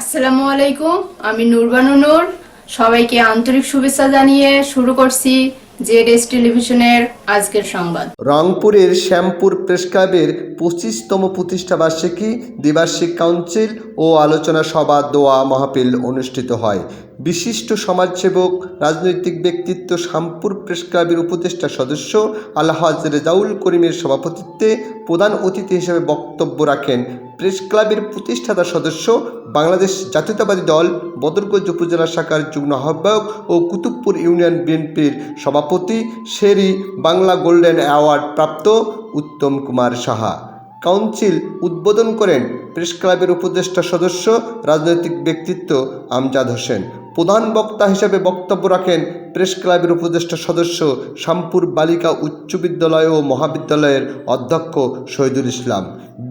আসসালামু আলাইকুম, আমি নুরবানু নূর। সবাইকে আন্তরিক শুভেচ্ছা জানিয়ে শুরু করছি জেড এস টেলিভিশনের আজকের সংবাদ। রংপুরের শ্যামপুর প্রেস ক্লাবের পঁচিশতম প্রতিষ্ঠা বার্ষিকী দ্বিবার্ষিক কাউন্সিল ও আলোচনা সভা দোয়া মাহফিল অনুষ্ঠিত হয়। বিশিষ্ট সমাজসেবক, রাজনৈতিক ব্যক্তিত্ব শ্যামপুর প্রেস ক্লাবের উপদেষ্টা সদস্য আলহাজ রেজাউল করিমের সভাপতিত্বে প্রধান অতিথি হিসেবে বক্তব্য রাখেন প্রেস ক্লাবের প্রতিষ্ঠাতা সদস্য, বাংলাদেশ জাতীয়তাবাদী দল, বদরগঞ্জ উপজেলা শাখার যুগ্ম আহ্বায়ক ও কুতুবপুর ইউনিয়ন বিএনপির সভাপতি শেরি বাংলা গোল্ডেন অ্যাওয়ার্ড প্রাপ্ত উত্তম কুমার সাহা। কাউন্সিল উদ্বোধন করেন প্রেস ক্লাবের উপদেষ্টা সদস্য, রাজনৈতিক ব্যক্তিত্ব আমজাদ হোসেন। প্রধান বক্তা হিসেবে বক্তব্য রাখেন প্রেস ক্লাবের উপদেষ্টা সদস্য শামপুর বালিকা উচ্চ বিদ্যালয় ও মহাবিদ্যালয়ের অধ্যক্ষ শহীদুল ইসলাম।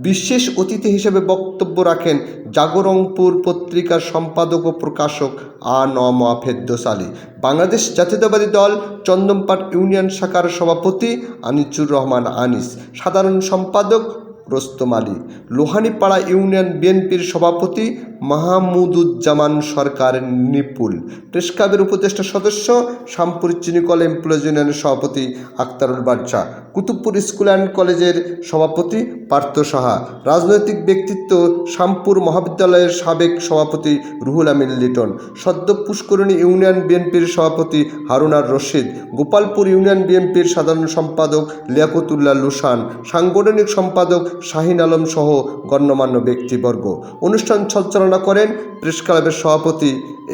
বিশেষ অতিথি হিসেবে বক্তব্য রাখেন জাগরংপুর পত্রিকার সম্পাদক ও প্রকাশক আ ন ফেদ্দোস আলী। বাংলাদেশ জাতীয়তাবাদী দল চন্দমপাট ইউনিয়ন শাখার সভাপতি আনিচুর রহমান আনিস। সাধারণ সম্পাদক রোস্তম আলী লোহানীপাড়া ইউনিয়ন বিএনপির সভাপতি মাহমুদুজ্জামান সরকার নিপুল। প্রেস ক্লাবের উপদেষ্টা সদস্য শামপুর চিনিকল এমপ্লয়িজ ইউনিয়নের সভাপতি আক্তারুল বাদশাহ কুতুবপুর স্কুল অ্যান্ড কলেজের সভাপতি পার্থ সাহা। রাজনৈতিক ব্যক্তিত্ব শামপুর মহাবিদ্যালয়ের সাবেক সভাপতি রুহুল আমিন লিটন। সদ্য পুষ্করণী ইউনিয়ন বিএনপির সভাপতি হারুনার রশিদ। গোপালপুর ইউনিয়ন বিএনপির সাধারণ সম্পাদক লিয়াকতুল্লাহ লুসান। সাংগঠনিক সম্পাদক শাহিন আলম সহ গণ্যমান্য ব্যক্তিবর্গ। অনুষ্ঠান সঞ্চালনা করেন প্রেস ক্লাবের সভাপতি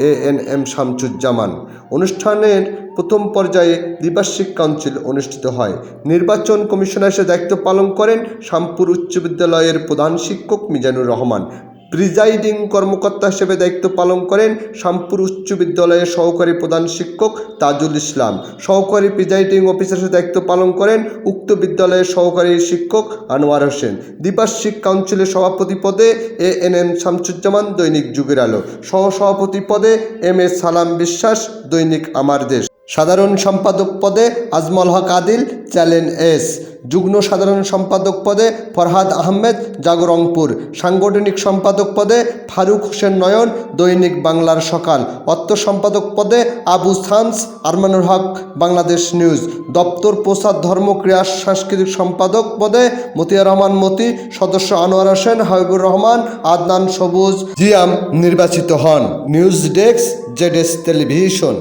এ এন এম শামসুজ্জামান। অনুষ্ঠানের প্রথম পর্যায়ে দ্বিবার্ষিক কাউন্সিল অনুষ্ঠিত হয়। নির্বাচন কমিশনার এসে দায়িত্ব পালন করেন শামপুর উচ্চ বিদ্যালয়ের প্রধান শিক্ষক মিজানুর রহমান। প্রিজাইডিং কর্মকর্তা হিসেবে দায়িত্ব পালন করেন শামপুর উচ্চ বিদ্যালয়ের সহকারী প্রধান শিক্ষক তাজুল ইসলাম। সহকারী প্রিজাইডিং অফিসার হিসেবে দায়িত্ব পালন করেন উক্ত বিদ্যালয়ের সহকারী শিক্ষক আনোয়ার হোসেন। দ্বিবার্ষিক কাউন্সিলের সভাপতি পদে এ এন এম শামসুজ্জামান দৈনিক যুগের আলো। সহ সভাপতি পদে এম এ সালাম বিশ্বাস দৈনিক আমার দেশ। সাধারণ সম্পাদক পদে আজমল হক আদিল চ্যালেন এস। যুগ্ম সাধারণ সম্পাদক পদে ফরহাদ আহমেদ, জাগরংপুর। সাংগঠনিক সম্পাদক পদে ফারুক হোসেন নয়ন, দৈনিক বাংলার সকাল। অর্থ সম্পাদক পদে আবু সামস আরমানুর হক, বাংলাদেশ নিউজ। দপ্তর প্রসাদ ধর্ম ক্রীড়া সাংস্কৃতিক সম্পাদক পদে মতিয়া রহমান মতি, সদস্য আনোয়ার হোসেন, হাবিবুর রহমান, আদনান সবুজ, জিয়াম নির্বাচিত হন। নিউজ ডেস্ক জেডেস টেলিভিশন।